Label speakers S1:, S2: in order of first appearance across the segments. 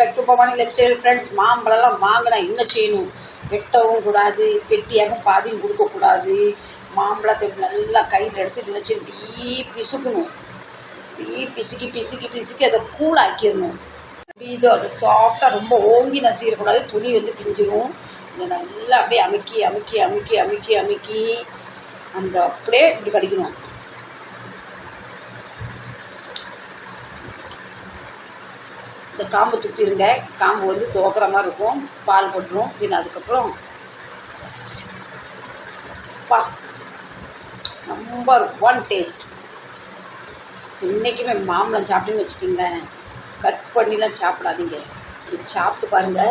S1: Back to Bhavani life style friends மாம்பழம்லாம் வாங்கினா என்ன செய்யணும்? வெட்டவும் கூடாது கெட்டியாக பாதியும் கொடுக்கக்கூடாது மாம்பழத்தை நல்லா கையில் எடுத்து நினச்சி இப்படி பிசுக்கணும். இப்படி பிசுக்கி பிசுக்கி பிசுக்கி அதை கூழாக்கிடணும். இப்படி இது சாஃப்டாக ரொம்ப ஓங்கி நசிடக்கூடாது துணி வந்து பிஞ்சிடும் இதை நல்லா அப்படியே அமுக்கி அமுக்கி அமுக்கி அமுக்கி அமுக்கி அந்த அப்படியே இப்படி கடிக்கணும். இந்த காம்பு துப்பிடுங்க காம்பு வந்து துவக்கிற மாதிரி இருக்கும். பால் போட்டுரும் பின் அதுக்கப்புறம் பா. நம்பர் ஒன் டேஸ்ட் இன்றைக்குமே மாம்பழம் சாப்பிட்டுன்னு வச்சுக்கோங்களேன். கட் பண்ணிலாம் சாப்பிடாதீங்க. இப்படி சாப்பிட்டு பாருங்க.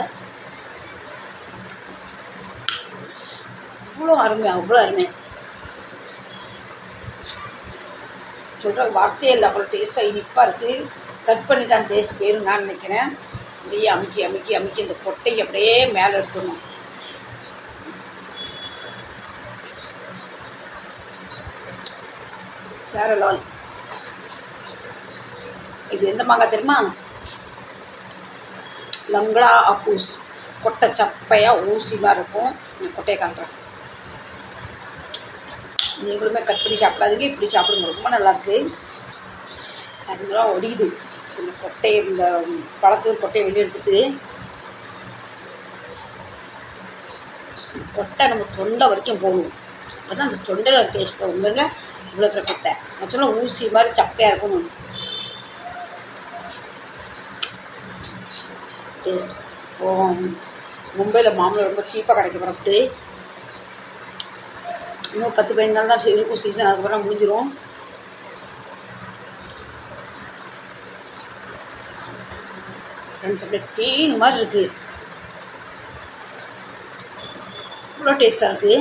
S1: அவ்வளோ அருமை அவ்வளோ அருமை. சொல்கிற வார்த்தையே இல்லை அவ்வளோ டேஸ்ட்டாக இனிப்பாக இருக்குது கட் பண்ணிட்டான் டேஸ்ட் போயிரும் நான் நினைக்கிறேன். அப்படியே அமுக்கி அமுக்கி அமுக்கி இந்த கொட்டையை அப்படியே மேலே எடுத்துடணும். வேற லெவல். இது எந்த மாங்காய் தெரியுமா? லங்களா அப்பூஸ் கொட்டை சப்பையாக ஊசி மாதிரி இருக்கும். இந்த கொட்டையை காட்டுறேன் நீங்களுமே கட் பண்ணி சாப்பிடாதீங்க. இப்படி சாப்பிடுங்க. ரொம்ப நல்லாயிருக்கு அதுலாம் ஒடியுது. இந்த கொட்டையை இந்த பழத்தில் கொட்டையை வெளியே எடுத்துட்டு கொட்டை நம்ம தொண்டை வரைக்கும் போகணும் அப்போ தான் அந்த தொண்டையில் டேஸ்ட் உங்களுங்க இவ்வளோ இருக்கிற கொட்டை. நான் சொன்ன ஊசி மாதிரி சப்பையாக இருக்கணும். டேஸ்ட் மும்பையில் மாம்பழம் ரொம்ப சீப்பாக கிடைக்க பரப்பிட்டு இன்னும் பத்து பதினஞ்சு நாள் தான் இருக்கும் சீசன் அதுக்கப்புறம் முடிஞ்சிடும் ஃப்ரெண்ட்ஸ் அப்படியே தேன் மாதிரி இருக்குது இவ்வளோ டேஸ்ட்டாக இருக்குது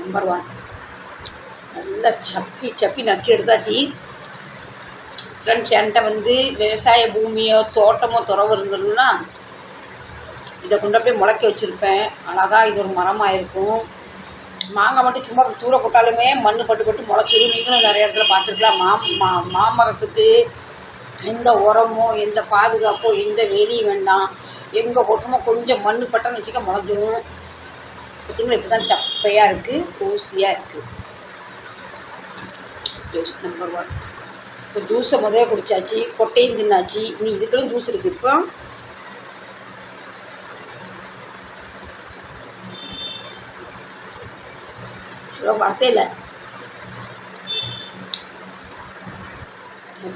S1: நம்பர் ஒன் நல்லா சப்பி சப்பி நட்டு எடுத்தாச்சு. ஃப்ரெண்ட்ஸ் என்கிட்ட வந்து விவசாய பூமியோ தோட்டமோ துறவு இருந்ததுன்னா இதை கொண்டு அப்படியே முளைக்க வச்சுருப்பேன். அழகாக இது ஒரு மரமாக இருக்கும். மாங்காய் மட்டும் சும்மா தூர போட்டாலுமே மண் பட்டு பட்டு முளைச்சிடும் நீங்களும் நிறைய இடத்துல பார்த்துருக்கலாம். மா மா மாமரத்துக்கு எந்த உரமோ எந்த பாதுகாப்போ எந்த வெளியும் வேண்டாம். எங்கே போட்டோமோ கொஞ்சம் மண் பட்டன்னு வச்சுக்க முளைஞ்சிடும் பார்த்திங்களா இப்போ தான் சப்பையாக இருக்குது ஊசியாக இருக்குது டேஸ்ட் நம்பர் ஒன் இப்போ ஜூஸை முதல்ல குடிச்சாச்சு கொட்டையும் தின்னாச்சு. இனி இதுக்கெல்லாம் ஜூஸ் இருக்குது இப்போ சொல்ல இல்லை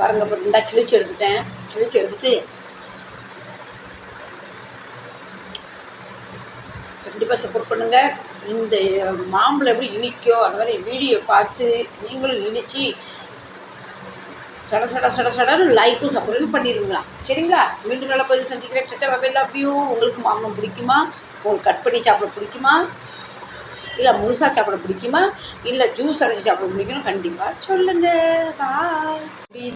S1: பாருங்க இப்போ இருந்தால் கிழிச்சு எடுத்துட்டேன். கிழிச்சு எடுத்துட்டு கண்டிப்பாக சப்போர்ட் பண்ணுங்க. இந்த மாம்பழம் எப்படி இனிக்கோ அந்த மாதிரி வீடியோ பார்த்து நீங்களும் இனிச்சு சட சட சட சடன்னு லைக்கும் சப்போர்ட்டும் பண்ணிடுங்களா சரிங்களா? மீண்டும் நல்ல பதிவு சந்திக்கிறேன். சட்டை லவ் உங்களுக்கு மாம்பழம் பிடிக்குமா? உங்களுக்கு கட் பண்ணி சாப்பிட பிடிக்குமா? இல்லை முழுசாக சாப்பிட பிடிக்குமா? இல்லை ஜூஸ் அரைச்சி சாப்பிட பிடிக்குமா? கண்டிப்பாக சொல்லுங்கள் பாய்